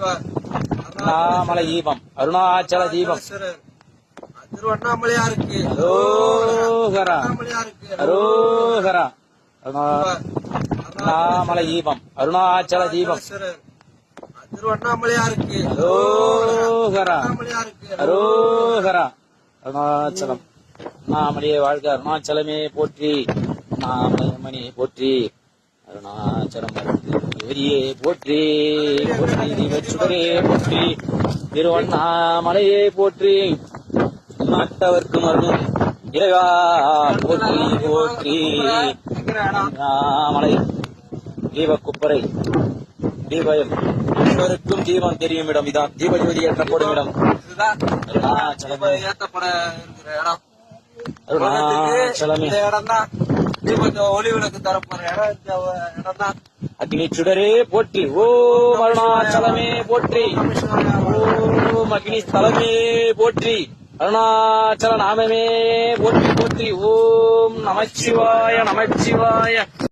அண்ணாமலை தீபம். அருணாச்சல தீபம். திருவண்ணாமலையாருக்கு. அரோகரா. அரோகரா. அண்ணாமலை தீபம். அருணாச்சல தீபம். திருவண்ணாமலையாருக்கு. அரோகரா. அரோகரா. அருணாச்சலம். அண்ணாமலையே வாழ்க. அருணாச்சலமே போற்றி. அண்ணாமணி போற்றி. அருணாச்சலம் இவரியே போற்றி போற்றி. தீபச்சுடரே போற்றி திருவண்ணாமலையே போற்றி நாட்டவர்க்கு மருளும் இறைவா போற்றி போற்றி மலை தீபக்குப்பரை தீபயம் அனைவருக்கும் தீபம் தெரியும் இடம் இதான் தீபஜோதி ஏற்றப்படும் இடம் இதுதான் அருணாச்சலமே இருக்கிற இடம் அருணாச்சலமே இந்த இடம் தான் தீபத்தை ஒளி விளக்கு தரப்போற இடம் இடம் தான் அக்னி சுடரே போற்றி. ஓம் அருணாச்சலமே போற்றி. ஓம் அக்னி ஸ்தலமே போற்றி. அருணாச்சல நாமமே போற்றி போற்றி. ஓம் நமச்சிவாய நமச்சிவாய.